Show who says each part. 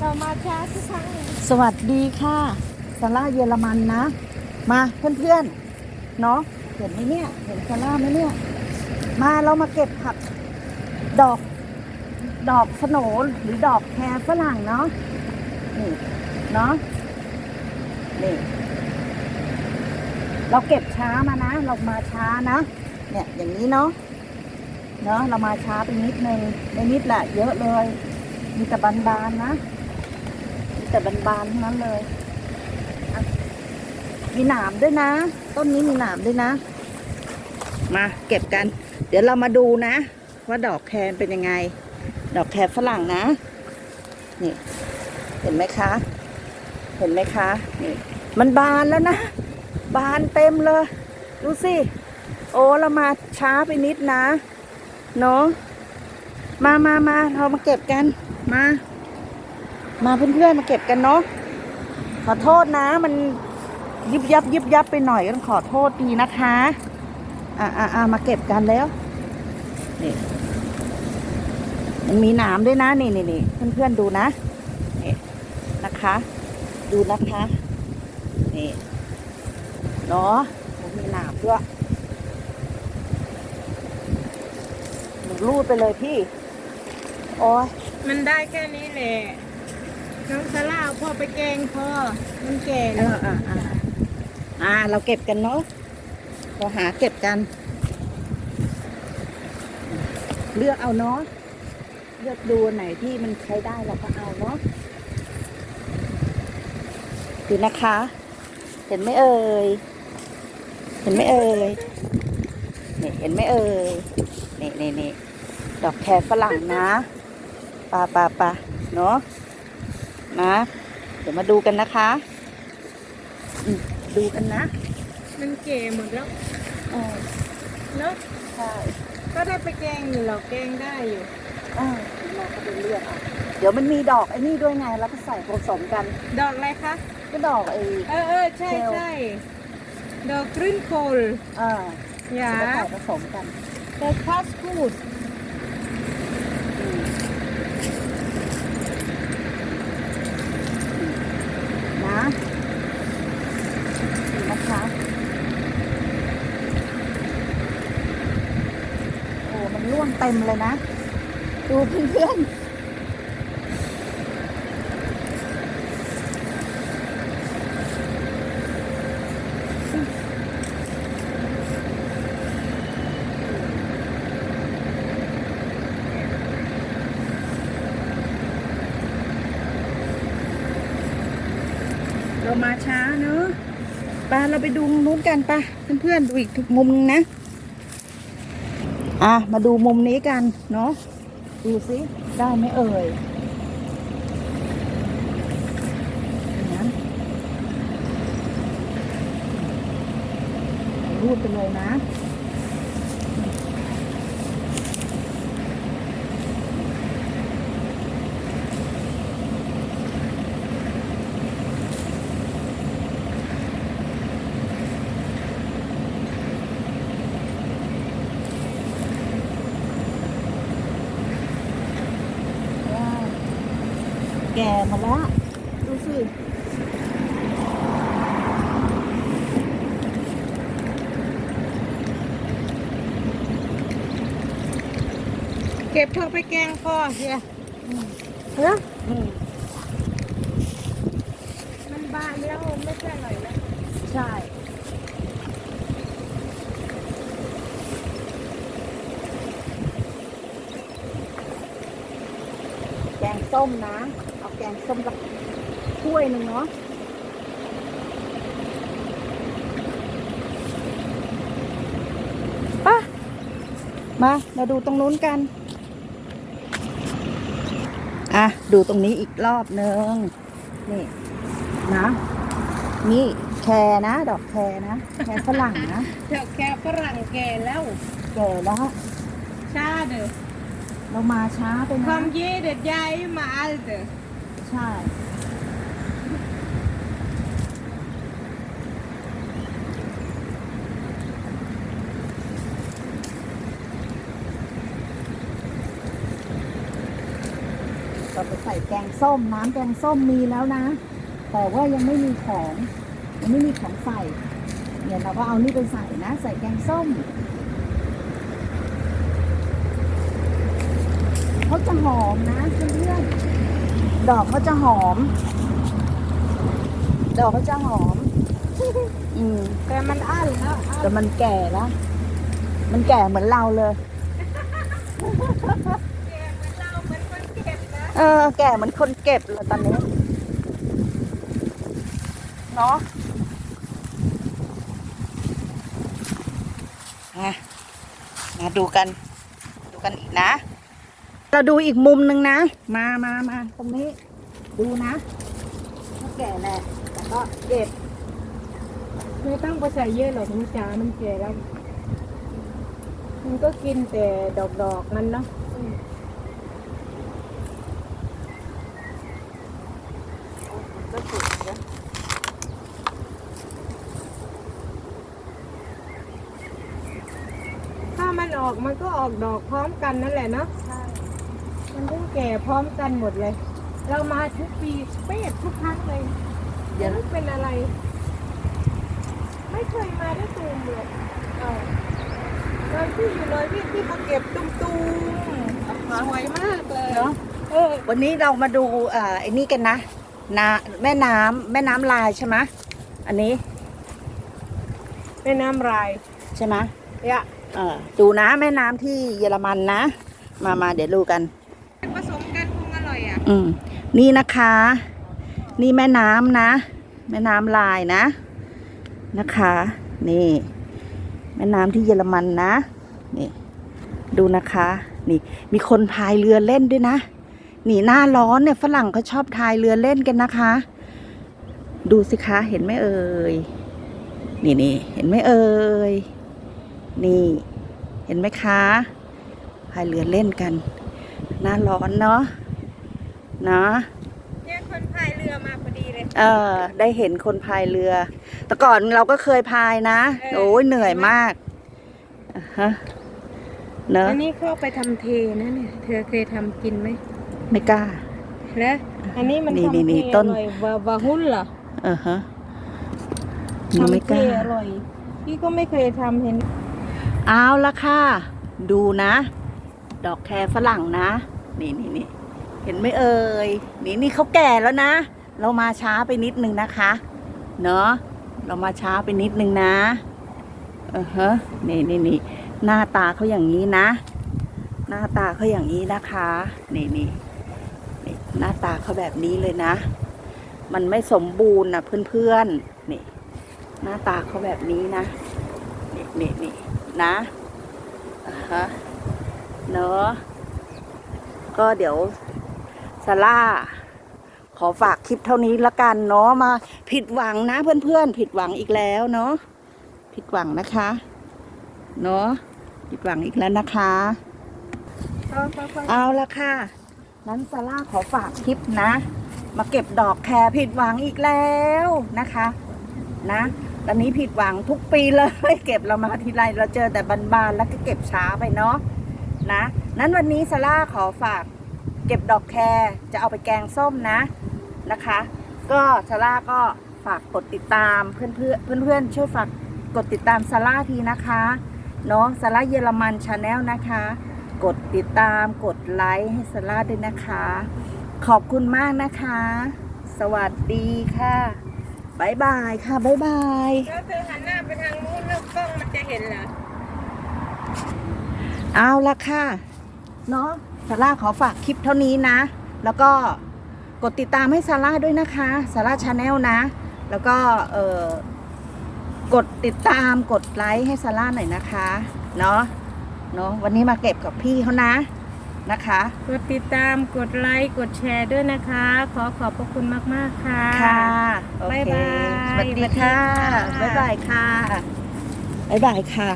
Speaker 1: เรามาช้าทุกครั้งเลย
Speaker 2: สวัสดีค่ะซาร่าเยอรมันนะ มาเพื่อนๆเนาะเห็นไหมเนี่ย เห็นซาร่าไหมเนี่ย มาเรามาเก็บผักดอก ดอกสโนหรือดอกแครฝรั่งเนาะนี่เนาะนี่เราเก็บช้ามานะ เรามาช้านะ เนี่ยอย่างนี้เนาะเนาะเรามาช้าไปนิดนึงไม่นิดแหละเยอะเลย มีแต่บานๆนะ แต่บานๆทั้งนั้นเลย มีหนามด้วยนะ ต้นนี้มีหนามด้วยนะ มาเก็บกัน เดี๋ยวเรามาดูนะ ว่าดอกแครเป็นยังไง ดอกแครฝรั่งนะ นี่ เห็นไหมคะ เห็นไหมคะ นี่ มันบานแล้วนะ บานเต็มเลย ดูสิ โอ้เรามาช้าไปนิดนะ เนาะมามามาเรามาเก็บกัน มา มาเพื่อนๆมาเก็บกันเนาะขอโทษนะ มันยิบยับยิบยับไปหน่อยก็ต้องขอโทษดีนะคะ อ่าอ่าอ่ามาเก็บกันแล้วนี่มันมีหนามด้วยนะนี่นี่นี่เพื่อนๆดูนะนี่นะคะ ดูนะคะนี่เนาะมันมีหนามด้วยรูดไปเลยพี่ โอ้ย
Speaker 1: มันได้แค่นี้แหละ น้องซาร่าเอาพ่อไปแกงพ่อมันแก่
Speaker 2: เอ
Speaker 1: แล้ว
Speaker 2: ออ่าอ่าอ่า เราเก็บกันเนาะเราหาเก็บกัน เลือกเอาเนาะ เลือกดูอันไหนที่มันใช้ได้เราก็เอาเนาะดูนะคะ เห็นไหมเอ่ย เห็นไหมเอ่ยนี่เห็นไหมเอ่ย นี่นี่นี่ดอกแครฝรั่งนะปาปาปาเนาะ นะ เดี๋ยวมาดูกันนะคะอืมดูกันนะ
Speaker 1: มันแก่หมดแล้ว
Speaker 2: เออ
Speaker 1: เนาะ
Speaker 2: ใช่
Speaker 1: ก็ได้ไปแกงอยู่หรอกแกงได้อยู่
Speaker 2: เออเราก็ไปเลือกเอาเดี๋ยวมันมีดอกไอ้นี่ด้วยไงแล้วก็ใส่ผสมกัน
Speaker 1: ดอกอะไรคะ
Speaker 2: ก็ดอกไอ้
Speaker 1: เออเออใช่
Speaker 2: เจล
Speaker 1: ใช่ดอกกรีนโคล
Speaker 2: เออ
Speaker 1: อย่า
Speaker 2: แล้วใส่ผสมกัน
Speaker 1: แต่ฟาสต์ฟู้ด
Speaker 2: อืมนะนี่นะคะ โอ้ มันร่วงเต็มเลยนะ ดูเพื่อนเรามาช้าเนอะไปเราไปดูมุมนู้นกันปะเพื่อนๆดูอีกมุมนึงนะ อะ มาดูมุมนี้กันเนาะดูสิได้ไหมเอ่ยรูดไปเลยนะ ก่หมาแล้วดูสิ
Speaker 1: เก็บพ่อไปแกงพ่อเฮีย
Speaker 2: เฮ้ยอืม
Speaker 1: มันบานแล้วไม่ใช่หน่อยแล้ว
Speaker 2: ใช่แกงส้มนะเอา แกงส้มสักถ้วยหนึ่งเนาะป่ะมามาดูตรงนู้นกัน อะ ดูตรงนี้อีกรอบหนึ่งนี่ นะนี่แครนะ ดอกแครนะแครฝรั่งนะ
Speaker 1: ดอกแคฝรั่งแก่แล้ว
Speaker 2: แก่แล้ว
Speaker 1: ชาเด้อ
Speaker 2: เรามาช้าไป
Speaker 1: ค
Speaker 2: นะ
Speaker 1: วามเย่เด็ดใหญ่มาอัลเด้อ
Speaker 2: ใช่เราไปใส่แกงส้มน้ำแกงส้มมีแล้วนะ แต่ว่ายังไม่มีของยังไม่มีของใส่เนี่ยเราก็เอานี่ไปใส่นะ ใส่แกงส้มเขาจะหอมนะเพื่อน ดอกเขาจะหอม ดอกเขาจะหอม อืม
Speaker 1: แต่มันอั้นแล้วอั้น
Speaker 2: แต่มันแก่แล้ว มันแก่เหมือนเราเลย
Speaker 1: แกเหมือนเราเหมือนคนเก็บนะ
Speaker 2: เออ แก่เหมือนคนเก็บเลยตอนนี้ เนาะมามาดูกัน ดูกันอีกนะ เราดูอีกมุมหนึ่งนะ มามามาตรงนี้ ดูนะมันแก่แหละแต่ก็เก็บ
Speaker 1: ไม่ต้องไปใส่เยอะหรอกมันจ๋ามันแก่แล้ว มันก็กินแต่ดอกๆมันเนาะ
Speaker 2: ก็สุดนะ
Speaker 1: ถ้ามันออกมันก็ออกดอกพร้อมกันนั่นแหละเนาะ แก่พร้อมกันหมดเลย เรามาทุกปีเป๊ะทุกครั้งเลย
Speaker 2: เดี๋ยว
Speaker 1: ไม่เป็นอะไร ไม่เคยมาได้ตูมเลยเออเลยที่อยู่เลยที่ที่มาเก็บตุ้มตูมสวยมากเลย
Speaker 2: เนาะ
Speaker 1: เออ
Speaker 2: วันนี้เรามาดูเอ่อไอ้นี่กันนะนาแม่น้ำแม่น้ำลายใช่ไหมอันนี้
Speaker 1: แม่น้ำลาย
Speaker 2: ใช่ไหม
Speaker 1: เนี่ย
Speaker 2: เออดูนะแม่น้ำที่เยอรมันนะ มามาเดี๋ยวดูกัน
Speaker 1: ผสมกันคงอร่
Speaker 2: อืมนี่นะคะ นี่แม่น้ำนะ แม่น้ำลายนะนะคะ นี่ แม่น้ำที่เยอรมันนะ นี่ ดูนะคะ นี่ มีคนพายเรือเล่นด้วยนะ นี่หน้าร้อนเนี่ยฝรั่งเขาชอบพายเรือเล่นกันนะคะ ดูสิคะเห็นไหมเอ่ยนี่นี่เห็นไหมเอ่ยนี่ เห็นไหมคะพายเรือเล่นกัน หน้าร้อนเนาะ เนาะ
Speaker 1: เนี่ยคนพายเรือมาพอดีเลย
Speaker 2: เออ ได้เห็นคนพายเรือ แต่ก่อนเราก็เคยพายนะ
Speaker 1: เออ
Speaker 2: โอ้ยเหนื่อยมากอ่าฮะเนอะ
Speaker 1: อันนี้เข้าไปทำเทนะเนี่ย เธอเคยทำกินไหม
Speaker 2: ไม่กล้า
Speaker 1: แล้วอันนี้มัน
Speaker 2: นี่
Speaker 1: ทำ
Speaker 2: นี่
Speaker 1: เท
Speaker 2: นี่
Speaker 1: อ
Speaker 2: ต้น
Speaker 1: ร่อยวาวาหุ้นเหรอ
Speaker 2: เออฮะหนูไม่
Speaker 1: ทำ
Speaker 2: ก
Speaker 1: เท
Speaker 2: ล้า
Speaker 1: อร่อย พี่ก็ไม่เคยทำเห็น
Speaker 2: เอาละค่ะ ดูนะ ดอกแครฝรั่งนะ นี่นี่นี่ เห็นไหมเอ่ยนี่นี่เขาแก่แล้วนะ เรามาช้าไปนิดนึงนะคะเนาะเรามาช้าไปนิดนึงนะเออฮะนี่นี่นี่หน้าตาเขาอย่างนี้นะ หน้าตาเขาอย่างนี้นะคะนี่นี่นี่หน้าตาเขาแบบนี้เลยนะ มันไม่สมบูรณ์นะเพื่อนๆนี่หน้าตาเขาแบบนี้นะนี่นี่นี่นะอ่าฮะเนอะก็เดี๋ยว ซาร่าขอฝากคลิปเท่านี้ละกันเนาะมา ผิดหวังนะเพื่อนๆ ผิดหวังอีกแล้วเนาะผิดหวังนะคะเนาะผิดหวังอีกแล้วนะคะ เอาละค่ะนั้นซาร่าขอฝากคลิปนะ มาเก็บดอกแครผิดหวังอีกแล้วนะคะ นะตอนนี้ผิดหวังทุกปีเลยเก็บเรามาทีไรเราเจอแต่บานๆแล้วก็เก็บช้าไปเนาะนะนั้นวันนี้ซาร่าขอฝาก เก็บดอกแครจะเอาไปแกงส้มนะนะคะ ก็ซาร่าก็ฝากกดติดตามเพื่อนเพื่อนเพื่อนๆช่วยฝากกดติดตามซาร่าทีนะคะเนาะซาร่าเยอรมันชาแนลนะคะ กดติดตามกดไลค์ให้ซาร่าด้วยนะคะ ขอบคุณมากนะคะ สวัสดีค่ะบายบายค่ะบายบาย
Speaker 1: แล้วเธอหันหน้าไปทางนู้นแล้วกล้องมันจะเห็นเหรอ
Speaker 2: เอาละค่ะ เนาะ ซาร่าขอฝากคลิปเท่านี้นะ แล้วก็กดติดตามให้ซาร่าด้วยนะคะซาร่าชาแนลนะ แล้วก็เออกดติดตามกดไลค์ให้ซาร่าหน่อยนะคะเนาะเนาะวันนี้มาเก็บกับพี่เขานะนะคะ
Speaker 1: กดติดตามกดไลค์กดแชร์ด้วยนะคะ ขอขอบพระคุณมาก ๆ ค่ะ
Speaker 2: ค่ะโอเค
Speaker 1: บ๊ายบาย
Speaker 2: สวัสดีค่ะ
Speaker 1: สวัสดีค่ะ
Speaker 2: บ๊ายบายค่ะบ๊ายบายค่ะ